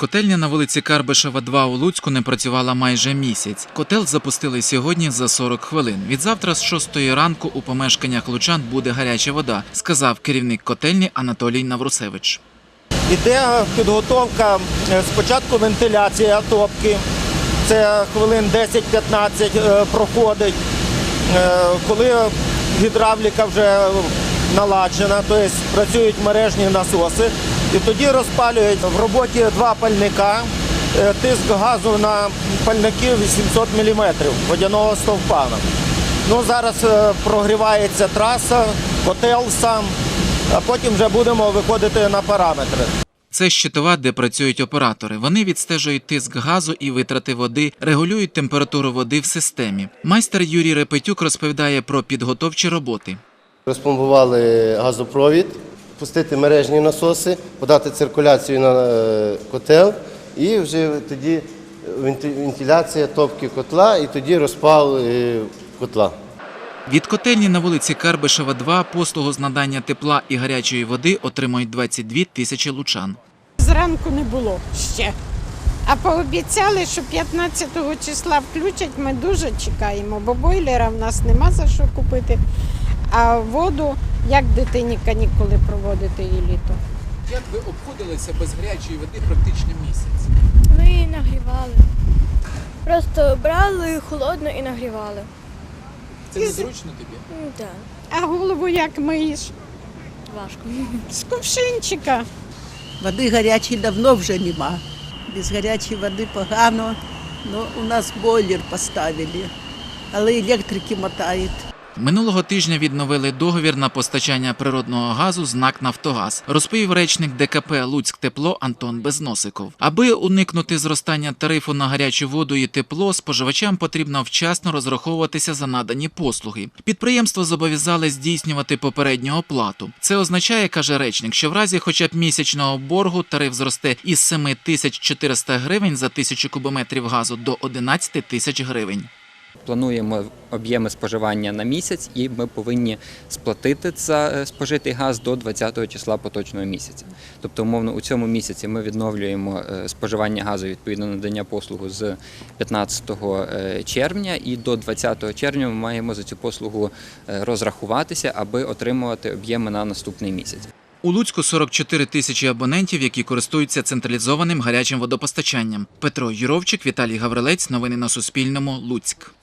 Котельня на вулиці Карбишева, 2 у Луцьку не працювала майже місяць. Котел запустили сьогодні за 40 хвилин. Від завтра з 6 ранку у помешканнях лучан буде гаряча вода, сказав керівник котельні Анатолій Наврусевич. Іде підготовка е, спочатку вентиляція топки. Це хвилин 10-15 е, проходить. Е, Коли гідравліка вже наладжена, тобто працюють мережні насоси, і тоді розпалюють в роботі два пальника. Е, Тиск газу на пальники 800 мм водяного стовпа. Ну, зараз е, прогрівається траса, котел сам, а потім вже будемо виходити на параметри. Це щитова, де працюють оператори. Вони відстежують тиск газу і витрати води, регулюють температуру води в системі. Майстер Юрій Репетюк розповідає про підготовчі роботи. Розпломбували газопровід, пустити мережні насоси, подати циркуляцію на е, котел і вже тоді вентиляція топки котла і тоді розпал е, котла. Від котельні на вулиці Карбишева, 2 послугу з надання тепла і гарячої води отримують 22 тисячі лучан. Зранку не було ще. А пообіцяли, що 15 числа включать, ми дуже чекаємо, бо бойлера в нас нема за що купити. А воду, як дитині канікули проводити і літо. Як ви обходилися без гарячої води практично місяць? Ми її нагрівали. Просто брали холодно і нагрівали. Це незручно тобі? Так, А голову як миєш? важко. З кувшинчика. Води гарячої давно вже нема. Без гарячої води погано. Ну, у нас бойлер поставили, але електрики мотають. Минулого тижня відновили договір на постачання природного газу з НАК «Нафтогаз», розповів речник ДКП «Луцьктепло» Антон Безносиков. Аби уникнути зростання тарифу на гарячу воду і тепло, споживачам потрібно вчасно розраховуватися за надані послуги. Підприємство зобов'язали здійснювати попередню оплату. Це означає, каже речник, що в разі хоча б місячного боргу тариф зросте із 7400 гривень за тисячу кубометрів газу до 11 тисяч гривень. Плануємо об'єми споживання на місяць, і ми повинні сплатити за е, спожитий газ до 20 числа поточного місяця. Тобто, умовно, у цьому місяці ми відновлюємо е, споживання газу відповідно надання послугу з 15 е, червня, і до 20 червня ми маємо за цю послугу розрахуватися, аби отримувати об'єми на наступний місяць. У Луцьку 44 тисячі абонентів, які користуються централізованим гарячим водопостачанням. Петро Юровчик, Віталій Гаврилець. Новини на Суспільному. Луцьк.